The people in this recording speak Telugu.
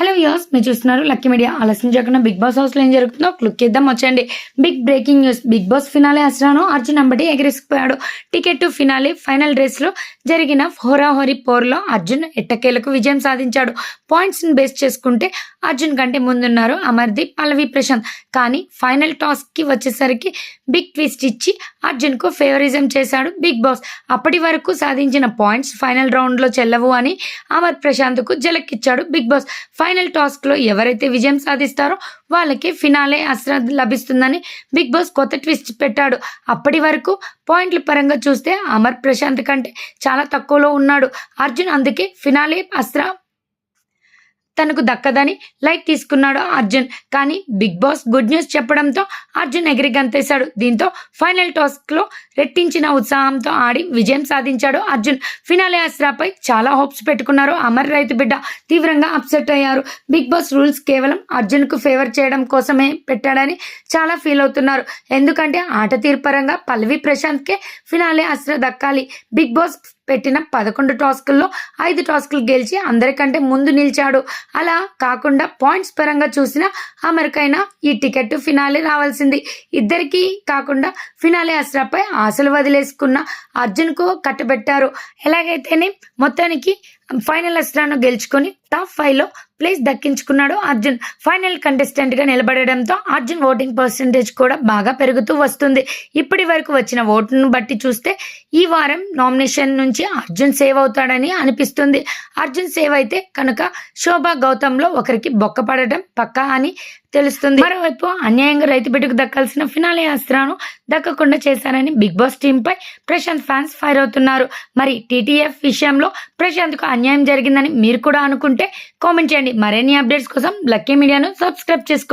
హలో యోస్ మీరు చూస్తున్నారు లక్కీ మీడియా. ఆలస్యం చేయకుండా బిగ్ బాస్ హౌస్లో ఏం జరుగుతుందో క్లిక్ ఇద్దాం వచ్చండి big breaking news. Bigg Boss finale అసరాను Arjun Ambati ఎగిరిసిపోయాడు టికెట్ టు ఫినాలే ఫైనల్ రేస్లో జరిగిన హోరాహోరీ పోర్లో అర్జున్ ఎట్టకేలకు విజయం సాధించాడు. పాయింట్స్ని బేస్ చేసుకుంటే అర్జున్ కంటే ముందున్నారు అమర్దీప్ పల్లవి ప్రశాంత్. కానీ ఫైనల్ టాస్క్కి కి వచ్చేసరికి బిగ్ ట్విస్ట్ ఇచ్చి అర్జున్కు ఫేవరిజం చేశాడు బిగ్ బాస్. అప్పటి వరకు సాధించిన పాయింట్స్ ఫైనల్ రౌండ్లో చెల్లవు అని అమర్ ప్రశాంత్కు జలక్కిచ్చాడు బిగ్ బాస్. ఫైనల్ ఫైనల్ టాస్క్లో ఎవరైతే విజయం సాధిస్తారో వాళ్ళకి ఫినాలే అస్త్ర లభిస్తుందని బిగ్ బాస్ కొత్త ట్విస్ట్ పెట్టాడు. అప్పటి వరకు పాయింట్ల పరంగా చూస్తే అమర్ ప్రశాంత్ కంటే చాలా తక్కువలో ఉన్నాడు. అర్జున్ అందుకే ఫినాలే అస్త్ర తనకు దక్కదని లైట్ తీసుకున్నాడు అర్జున్. కానీ బిగ్ బాస్ గుడ్ న్యూస్ చెప్పడంతో అర్జున్ ఎగిరి గంతేశాడు. దీంతో ఫైనల్ టాస్క్లో రెట్టించిన ఉత్సాహంతో ఆడి విజయం సాధించాడు అర్జున్. ఫినాలే అస్రాపై చాలా హోప్స్ పెట్టుకున్నారు. అమర్ రైతు బిడ్డ తీవ్రంగా అప్సెట్ అయ్యారు. బిగ్ బాస్ రూల్స్ కేవలం అర్జున్కు ఫేవర్ చేయడం కోసమే పెట్టాడని చాలా ఫీల్ అవుతున్నారు. ఎందుకంటే ఆట తీరు పరంగా పల్లవి ప్రశాంత్ కే ఫినాలే అస్త్ర దక్కాలి. బిగ్ బాస్ పెట్టిన పదకొండు టాస్కుల్లో ఐదు టాస్కులు గెలిచి అందరికంటే ముందు నిలిచాడు. అలా కాకుండా పాయింట్స్ పరంగా చూసిన అమెరికైనా ఈ టికెట్ ఫినాలే రావాల్సింది. ఇద్దరికి కాకుండా ఫినాలే అస్రాపై ఆశలు వదిలేసుకున్న అర్జున్కు కట్టబెట్టారు. ఎలాగైతేనే మొత్తానికి ఫైనల్ అస్రాను గెలుచుకొని టాప్ ఫైవ్లో ప్లేస్ దక్కించుకున్నాడు అర్జున్. ఫైనల్ కంటెస్టెంట్గా నిలబడడంతో అర్జున్ ఓటింగ్ పర్సంటేజ్ కూడా బాగా పెరుగుతూ వస్తుంది. ఇప్పటి వరకు వచ్చిన ఓటును బట్టి చూస్తే ఈ వారం నామినేషన్ నుంచి అర్జున్ సేవ్ అవుతాడని అనిపిస్తుంది. అర్జున్ సేవ్ అయితే కనుక శోభా గౌతంలో ఒకరికి బొక్క పడటం పక్కా అని తెలుస్తుంది. మరోవైపు అన్యాయంగా రైతు బిడ్డకు దక్కాల్సిన ఫినాలే అస్త్రాను దక్కకుండా చేశారని బిగ్ బాస్ టీంపై ప్రశాంత్ ఫ్యాన్స్ ఫైర్ అవుతున్నారు. మరి టీటీఎఫ్ విషయంలో ప్రశాంత్కు అన్యాయం జరిగిందని మీరు కూడా ఉంటే కామెంట్ చేయండి. మరిన్ని అప్డేట్స్ కోసం లక్కీ మీడియాను సబ్స్క్రైబ్ చేసుకోండి.